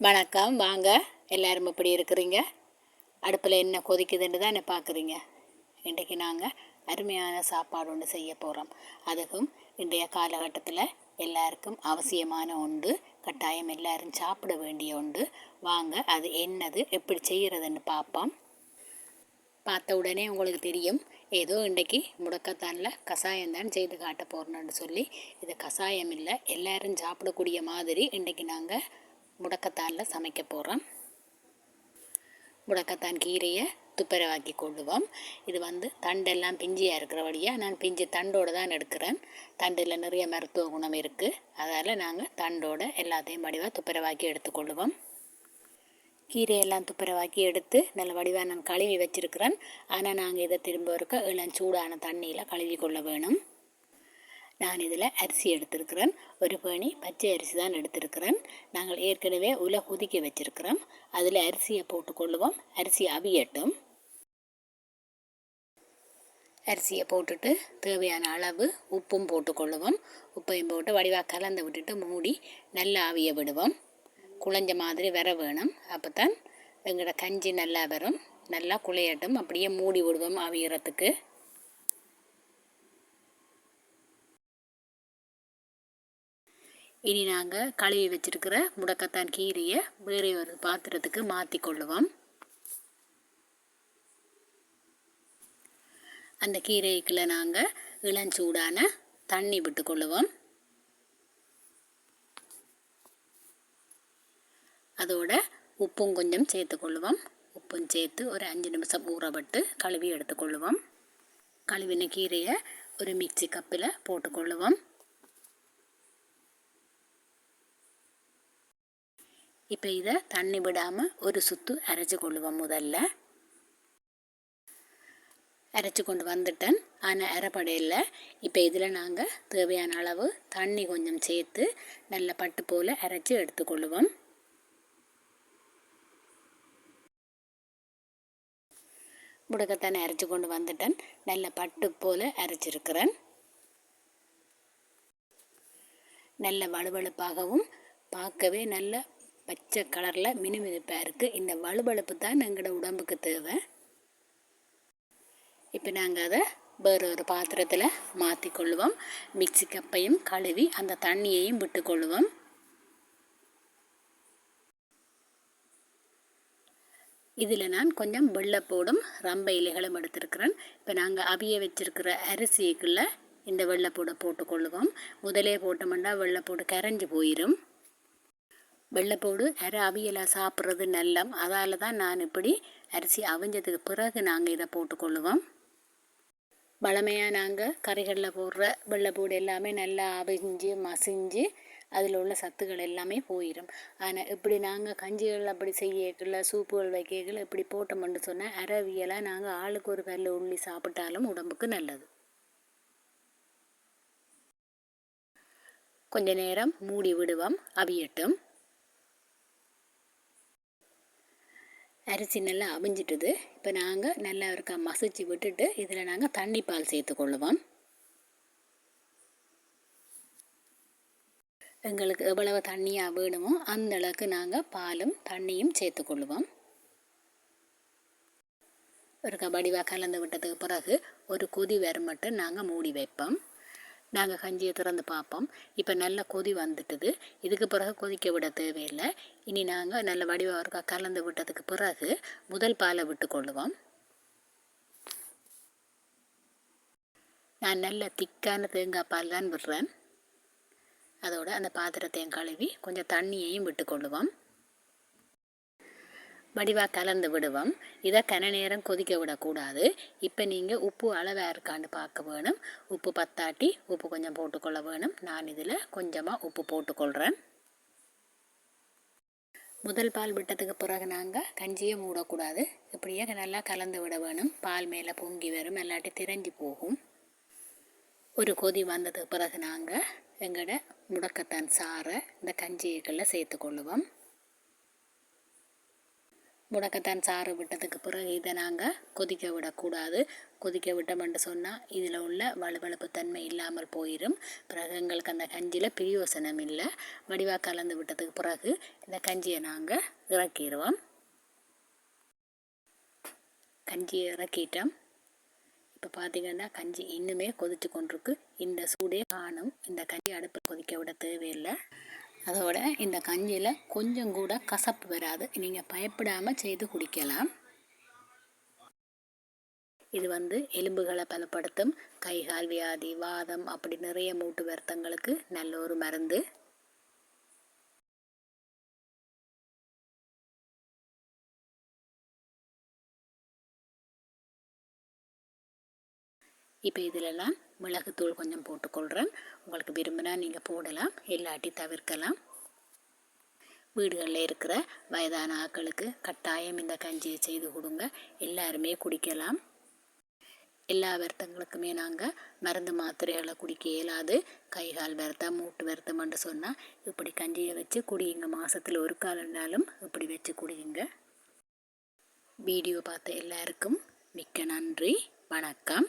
வணக்கம். வாங்க. எல்லாரும் எப்படி இருக்கிறீங்க? அடுப்பில் என்ன கொதிக்குதுன்னு தான் என்ன பார்க்குறீங்க? இன்றைக்கு நாங்கள் அருமையான சாப்பாடு ஒன்று செய்ய போகிறோம் அதுக்கும் இன்றைய காலகட்டத்தில் எல்லாருக்கும் அவசியமான ஒன்று கட்டாயம் எல்லாரும் சாப்பிட வேண்டிய ஒன்று. வாங்க அது என்னது எப்படி செய்கிறதுன்னு பார்ப்போம். பார்த்த உடனே உங்களுக்கு தெரியும் ஏதோ இன்றைக்கி முடக்கத்தானில் கஷாயம் தான் செய்து காட்ட போகிறோன்னு சொல்லி. இது கஷாயம் இல்லை எல்லோரும் சாப்பிடக்கூடிய மாதிரி இன்றைக்கி நாங்கள் முடக்கத்தானில் சமைக்க போகிறோம் முடக்கத்தான் கீரையை துப்பரவாக்கி கொள்ளுவோம். இது வந்து தண்டெல்லாம் பிஞ்சியாக இருக்கிற வழியாக நான் பிஞ்சு தண்டோடு தான் எடுக்கிறேன். தண்டில் நிறைய மருத்துவ குணம் இருக்குது அதால் நாங்கள் தண்டோட எல்லாத்தையும் வடிவாக துப்பரவாக்கி எடுத்துக்கொள்ளுவோம் கீரையெல்லாம் துப்புரவாக்கி எடுத்து நல்ல வடிவாக நான் கழுவி வச்சுருக்கிறேன். ஆனால் நாங்கள் இதை திரும்ப இருக்க இளம் சூடான தண்ணியில் கழுவி கொள்ள வேணும். நான் இதில் அரிசி எடுத்திருக்கிறேன். ஒரு பேணி பச்சை அரிசி தான் எடுத்திருக்கிறேன். நாங்கள் ஏற்கனவே உல குதிக்க வச்சிருக்கிறோம். அதில் அரிசியை போட்டுக்கொள்ளுவோம். அரிசி அவியட்டும். அரிசியை போட்டுட்டு தேவையான அளவு உப்பும் போட்டுக்கொள்ளுவோம். உப்பையும் போட்டு வடிவாக கலந்து விட்டுட்டு மூடி நல்லா ஆவியை விடுவோம். குழஞ்ச மாதிரி வர வேணும். அப்போ தான் எங்களோட கஞ்சி நல்லா வரும். நல்லா குழையட்டும். அப்படியே மூடி விடுவோம் அவியறதுக்கு. இனி நாங்கள் கழுவி வச்சுருக்கிற முடக்கத்தான் கீரையை வேறு ஒரு பாத்திரத்துக்கு மாற்றி கொள்ளுவோம். அந்த கீரைக்குள்ள நாங்கள் இளஞ்சூடான தண்ணி விட்டு கொள்ளுவோம். அதோட உப்பும் கொஞ்சம் சேர்த்துக்கொள்ளுவோம் உப்பும் சேர்த்து ஒரு அஞ்சு நிமிஷம் ஊறப்பட்டு கழுவி எடுத்துக்கொள்ளுவோம் கழுவின கீரையை ஒரு மிக்சி கப்பில் போட்டுக்கொள்ளுவோம் இப்போ இதை தண்ணி விடாமல் ஒரு சுத்து அரைச்சி கொள்ளுவோம் முதல்ல அரைச்சி கொண்டு வந்துட்டேன் ஆனால் அரைப்படையில் இப்போ இதில் நாங்கள் தேவையான அளவு தண்ணி கொஞ்சம் சேர்த்து நல்ல பட்டு போல் அரைச்சி எடுத்துக்கொள்ளுவோம் முடக்கத்தானே அரைச்சி கொண்டு வந்துட்டேன் நல்ல பட்டு போல் அரைச்சிருக்கிறேன் நல்ல வலுவழுப்பாகவும் பார்க்கவே நல்ல பச்சை கலரில் மினுமினுப்பாக இருக்குது இந்த வலுவழுப்பு தான் எங்களோட உடம்புக்கு தேவை. இப்போ நாங்கள் அதை வேறு ஒரு பாத்திரத்தில் மாற்றி கொள்ளுவோம் மிக்சி கப்பையும் கழுவி அந்த தண்ணியையும் விட்டுக்கொள்வோம் இதில் நான் கொஞ்சம் வெள்ளைப்பூடும் ரம்ப இலைகளும் எடுத்திருக்கிறேன். இப்போ நாங்கள் அவிய வச்சிருக்கிற அரிசிக்குள்ளே இந்த வெள்ளைப்பூடை போட்டுக்கொள்ளுவோம். முதலே போட்டோம்னா வெள்ளைப்பூடு கரைஞ்சி போயிடும் வெள்ளைப்பூடு அரை அவியலாக சாப்பிட்றது நல்லம். அதால் தான் நான் இப்படி அரிசி அவிஞ்சதுக்கு பிறகு நாங்கள் இதை போட்டுக்கொள்ளுவோம் பழமையாக நாங்கள் கறிகளில் போடுற வெள்ளைப்பூடு எல்லாமே நல்லா அவிஞ்சு மசிஞ்சு அதில் உள்ள சத்துக்கள் எல்லாமே போயிடும் ஆனால் இப்படி நாங்கள் கஞ்சிகள் அப்படி செய்யக்கல சூப்புகள் வைக்கல இப்படி போட்டோம்னு சொன்னால் அறவியலாக நாங்கள் ஆளுக்கு ஒரு கல் உள்ளி சாப்பிட்டாலும் உடம்புக்கு நல்லது. கொஞ்ச நேரம் மூடி விடுவோம் அவியட்டும். அரிசி நல்லா அவிஞ்சிட்டுது. இப்போ நாங்கள் நல்லா இருக்கா மசிச்சு விட்டுட்டு இதில் நாங்கள் தண்ணி பால் சேர்த்துக்கொள்ளுவோம் எங்களுக்கு எவ்வளவு தண்ணியாக வேணுமோ அந்த அளவுக்கு நாங்கள் பாலும் தண்ணியும் சேர்த்துக்கொள்ளுவோம் ஒரு கபடிவாக கலந்து விட்டதுக்கு பிறகு ஒரு கொதி வரும் மட்டும் நாங்கள் மூடி வைப்போம். நாங்கள் கஞ்சியை திறந்து பார்ப்போம் இப்போ நல்ல கொதி வந்துட்டுது. இதுக்கு பிறகு கொதிக்க விட தேவையில்லை. இனி நாங்கள் நல்ல வடிவாக இருக்கா கலந்து விட்டதுக்கு பிறகு முதல் பாலை விட்டு கொள்ளுவோம். நான் நல்ல திக்கான தேங்காய் பால் தான் விடுறேன். அதோடு அந்த பாத்திரத்தையும் கழுவி கொஞ்சம் தண்ணியையும் விட்டு கொள்ளுவோம். வடிவாக கலந்து விடுவோம். இதை கன நேரம் கொதிக்க விடக்கூடாது. இப்போ நீங்கள் உப்பு அளவாக இருக்கான்னு பார்க்க வேணும். உப்பு பத்தாட்டி உப்பு கொஞ்சம் போட்டுக்கொள்ள வேணும். நான் இதில் கொஞ்சமாக உப்பு போட்டுக்கொள்கிறேன். முதல் பால் விட்டதுக்கு பிறகு நாங்கள் கஞ்சியை மூடக்கூடாது. இப்படியே நல்லா கலந்து விட வேணும். பால் மேலே பொங்கி வரும். எல்லாட்டி திரஞ்சி போகும். ஒரு கொதி வந்ததுக்கு பிறகு நாங்கள் எங்களோட முடக்கத்தான் சாறை இந்த கஞ்சிகளை சேர்த்து கொள்ளுவோம் முடக்கத்தான் சாறு விட்டதுக்கு பிறகு இதை நாங்கள் கொதிக்க விடக்கூடாது. கொதிக்க விட்டோம்னு சொன்னால் இதில் உள்ள வலுவழுப்பு தன்மை இல்லாமல் போயிடும் பிறகு எங்களுக்கு அந்த கஞ்சியில் பிரியோசனம் இல்லை. வடிவாக கலந்து விட்டதுக்கு பிறகு இந்த கஞ்சியை நாங்கள் இறக்கிடுவோம். கஞ்சியை இறக்கிட்டோம். இப்போ பார்த்தீங்கன்னா கஞ்சி இன்னுமே கொதித்து கொண்டிருக்கு. இந்த சூடே காணும். இந்த கஞ்சி அடுப்பில் கொதிக்க விட தேவையில்லை. அதோட இந்த கஞ்சியில் கொஞ்சம் கூட கசப்பு வராது. நீங்கள் பயப்படாமல் செய்து குடிக்கலாம். இது வந்து எலும்புகளை பலப்படுத்தும் கைகால் வியாதி வாதம் அப்படி நிறைய மூட்டு வருத்தங்களுக்கு நல்ல ஒரு மருந்து. இப்போ இதிலெல்லாம் மிளகுத்தூள் கொஞ்சம் போட்டுக்கொள்கிறேன். உங்களுக்கு விரும்பினா நீங்கள் போடலாம் இல்லாட்டி தவிர்க்கலாம். வீடுகளில் இருக்கிற வயதான ஆக்களுக்கு கட்டாயம் இந்த கஞ்சியை செய்து கொடுங்க. எல்லாருமே குடிக்கலாம். எல்லா வருத்தங்களுக்குமே நாங்கள் மருந்து மாத்திரைகளை குடிக்க இயலாது. கை கால் வருத்தம் மூட்டு வருத்தம்னு சொன்னால் இப்படி கஞ்சியை வச்சு குடியுங்க. மாதத்தில் ஒரு காலம்னாலும் இப்படி வச்சு குடியுங்க. வீடியோ பார்த்த எல்லாருக்கும் மிக்க நன்றி. வணக்கம்.